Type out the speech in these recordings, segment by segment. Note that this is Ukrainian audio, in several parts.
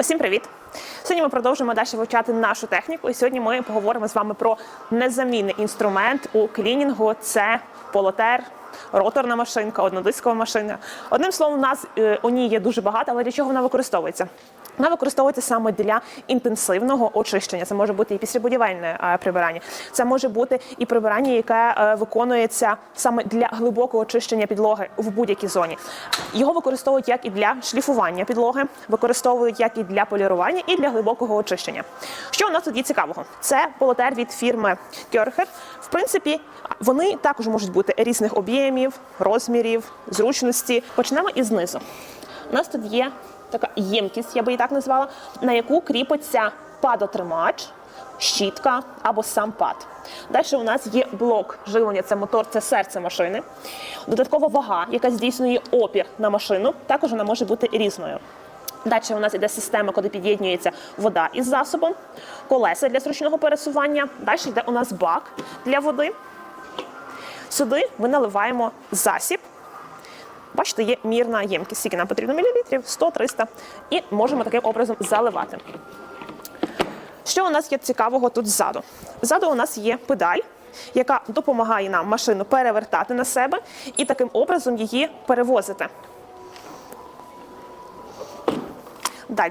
Усім привіт! Сьогодні ми продовжуємо далі вивчати нашу техніку. І сьогодні ми поговоримо з вами про незамінний інструмент у клінінгу. Це полотер, роторна машинка, однодискова машина. Одним словом, у нас е, у ній є дуже багато, але для чого вона використовується? Вона використовується саме для інтенсивного очищення. Це може бути і післябудівельне е, прибирання. Це може бути і прибирання, яке е, виконується саме для глибокого очищення підлоги в будь-якій зоні. Його використовують як і для шліфування підлоги, використовують як і для полірування, і для глибокого очищення. Що у нас тут є цікавого? Це полотер від фірми Кьорхер. В принципі, вони також можуть бути різних об'ємів, розмірів, зручності. Почнемо із низу. У нас тут є така ємкість, я би її так назвала, на яку кріпиться падотримач, щітка або сам пад. Далі у нас є блок живлення, це мотор, це серце машини. Додаткова вага, яка здійснює опір на машину, також вона може бути різною. Далі у нас іде система, куди під'єднується вода із засобом, колеса для зручного пересування. Далі йде у нас бак для води. Сюди ми наливаємо засіб. Бачите, є мірна ємкість, скільки нам потрібно мілілітрів, 100-300, і можемо таким образом заливати. Що у нас є цікавого тут ззаду? Ззаду у нас є педаль, яка допомагає нам машину перевертати на себе і таким образом її перевозити. Далі.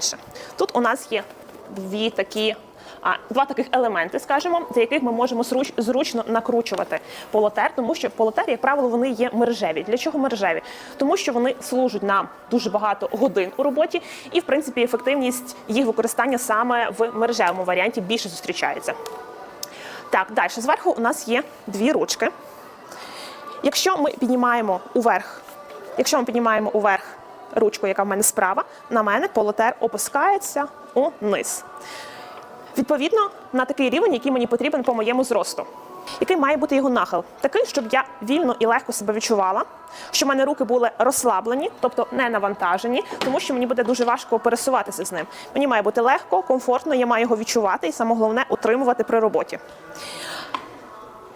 Тут у нас є дві такі. А два таких елементи, скажімо, за яких ми можемо зруч, зручно накручувати полотер, тому що полотер, як правило, вони є мережеві. Для чого мережеві? Тому що вони служать нам дуже багато годин у роботі, і в принципі ефективність їх використання саме в мережевому варіанті більше зустрічається. Так, далі зверху у нас є дві ручки. Якщо ми піднімаємо уверх, якщо ми піднімаємо уверх ручку, яка в мене справа, на мене полотер опускається униз. Відповідно, на такий рівень, який мені потрібен по моєму зросту. Який має бути його нахил? Такий, щоб я вільно і легко себе відчувала, щоб в мене руки були розслаблені, тобто не навантажені, тому що мені буде дуже важко пересуватися з ним. Мені має бути легко, комфортно, я маю його відчувати і саме головне утримувати при роботі.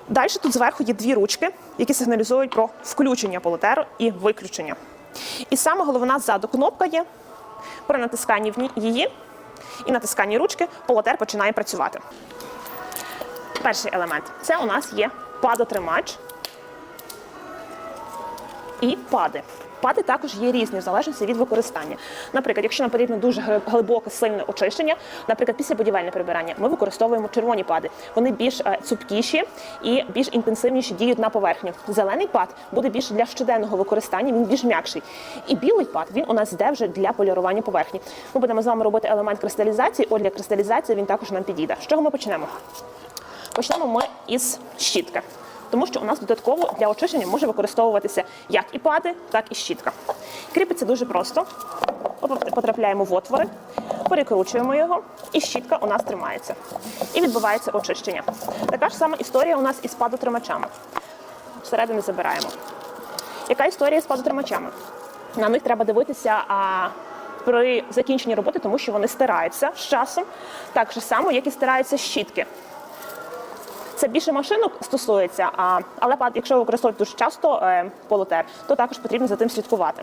Далі тут зверху є дві ручки, які сигналізують про включення полотеру і виключення. І саме головна ззаду кнопка є. При натисканні в її і натисканні ручки полотер починає працювати. Перший елемент це у нас є падотримач і пади. Пади також є різні в залежності від використання. Наприклад, якщо нам потрібно дуже глибоке сильне очищення, наприклад, після будівельне прибирання, ми використовуємо червоні пади. Вони більш е, цупкіші і більш інтенсивніші діють на поверхню. Зелений пад буде більш для щоденного використання, він більш м'якший. І білий пад він у нас йде вже для полірування поверхні. Ми будемо з вами робити елемент кристалізації. От для кристалізації він також нам підійде. З чого ми почнемо? Почнемо ми із щітки. Тому що у нас додатково для очищення може використовуватися як і пади, так і щітка. Кріпиться дуже просто. Потрапляємо в отвори, перекручуємо його, і щітка у нас тримається. І відбувається очищення. Така ж сама історія у нас із падотримачами. Всередину забираємо. Яка історія з падотримачами? На них треба дивитися а, при закінченні роботи, тому що вони стираються з часом, так же само, як і стираються щітки. Це більше машинок стосується, а, але якщо ви використовуєте дуже часто е, полотер, то також потрібно за тим слідкувати.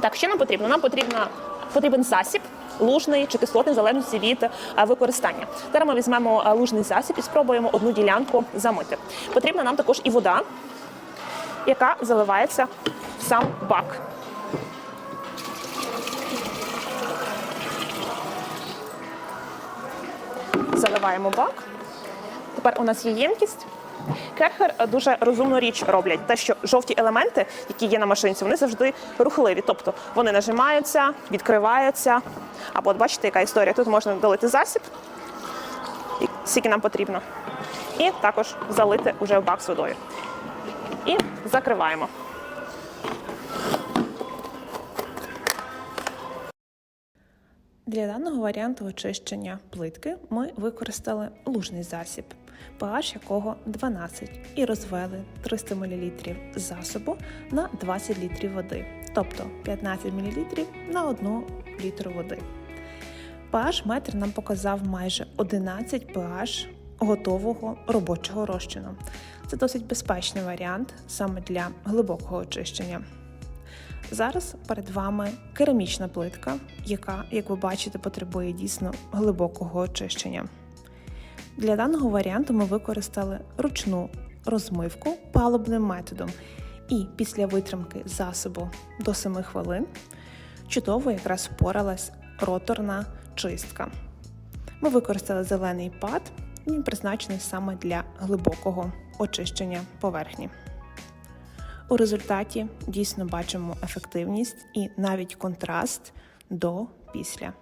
Так, що нам потрібно? Нам потрібно, потрібен засіб, лужний чи кислотний, в залежності від е, використання. Зараз ми візьмемо е, лужний засіб і спробуємо одну ділянку замити. Потрібна нам також і вода, яка заливається в сам бак. Заливаємо бак. Тепер у нас є ємкість. Керхер е, дуже розумну річ роблять. Те, що жовті елементи, які є на машинці, вони завжди рухливі. Тобто вони нажимаються, відкриваються. Або от бачите, яка історія. Тут можна долити засіб, скільки нам потрібно. І також залити уже в бак з водою. І закриваємо. Для даного варіанту очищення плитки ми використали лужний засіб, pH якого 12, і розвели 300 мл засобу на 20 літрів води, тобто 15 мл на 1 літру води. pH метр нам показав майже 11 pH готового робочого розчину. Це досить безпечний варіант саме для глибокого очищення. Зараз перед вами керамічна плитка, яка, як ви бачите, потребує дійсно глибокого очищення. Для даного варіанту ми використали ручну розмивку палубним методом. І після витримки засобу до 7 хвилин чудово якраз впоралась роторна чистка. Ми використали зелений пад, він призначений саме для глибокого очищення поверхні. У результаті дійсно бачимо ефективність і навіть контраст до після.